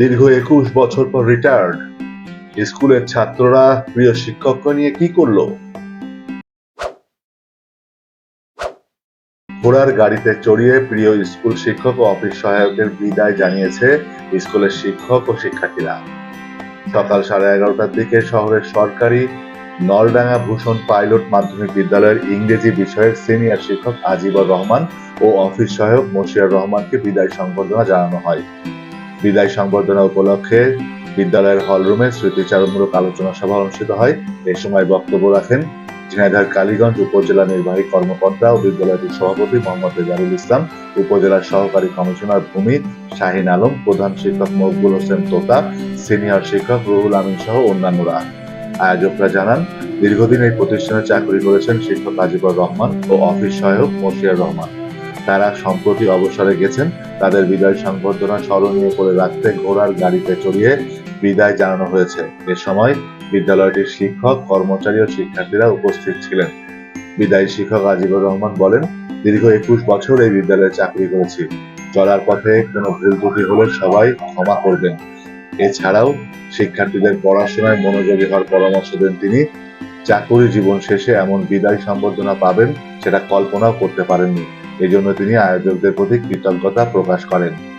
দীর্ঘ একুশ বছর পর রিটায়ার্ড স্কুলের ছাত্ররা প্রিয় শিক্ষককে নিয়ে কি করল? ঘোড়ার গাড়িতে চড়িয়ে প্রিয় স্কুল শিক্ষক ও অফিস সহায়কের বিদায় জানিয়েছে স্কুলের শিক্ষক ও শিক্ষার্থীরা। সকাল সাড়ে এগারোটার দিকে শহরের সরকারি নলডাঙ্গা ভূষণ পাইলট মাধ্যমিক বিদ্যালয়ের ইংরেজি বিষয়ের সিনিয়র শিক্ষক আজিবর রহমান ও অফিস সহায়ক মশিয়ার রহমানকে বিদায় সংবর্ধনা জানানো হয়। বিদায় সংবর্ধনা উপলক্ষে বিদ্যালয়ের হলরুমে স্মৃতিচারণমূলক আলোচনা সভা অনুষ্ঠিত হয়। এ সময় বক্তব্য রাখেন ঝিনাইদহ কালীগঞ্জ উপজেলা নির্বাহী কর্মকর্তা ও বিদ্যালয়টির সভাপতি মোহাম্মদ রেজারুল ইসলাম উপজেলার সহকারী কমিশনার ভূমি শাহিন আলম, প্রধান শিক্ষক মকবুল হোসেন তোতা, সিনিয়র শিক্ষক রুহুল আমিন সহ অন্যান্যরা। আয়োজকরা জানান, দীর্ঘদিন এই প্রতিষ্ঠানে চাকরি করেছেন শিক্ষক আজিবর রহমান ও অফিস সহায়ক মশিয়ার রহমান। তারা সম্প্রতি অবসরে গেছেন। তাদের বিদায় সংবর্ধনা স্মরণীয় করে রাখতে ঘোড়ার গাড়িতে চড়িয়ে বিদায় জানানো হয়েছে। এ সময় বিদ্যালয়টির শিক্ষক, কর্মচারী ও শিক্ষার্থীরা উপস্থিত ছিলেন। বিদায়ী শিক্ষক আজিবুর রহমান বলেন, দীর্ঘ একুশ বছর এই বিদ্যালয়ে চাকরি করেছি। চলার পথে কোনো ভুল ত্রুটি হলে সবাই ক্ষমা করবেন। এছাড়াও শিক্ষার্থীদের পড়াশোনায় মনোযোগী হওয়ার পরামর্শ দেন তিনি। চাকুরি জীবন শেষে এমন বিদায় সম্বর্ধনা পাবেন, সেটা কল্পনাও করতে পারেননি। এজন্য তিনি আয়োজকদের প্রতি কৃতজ্ঞতা প্রকাশ করেন।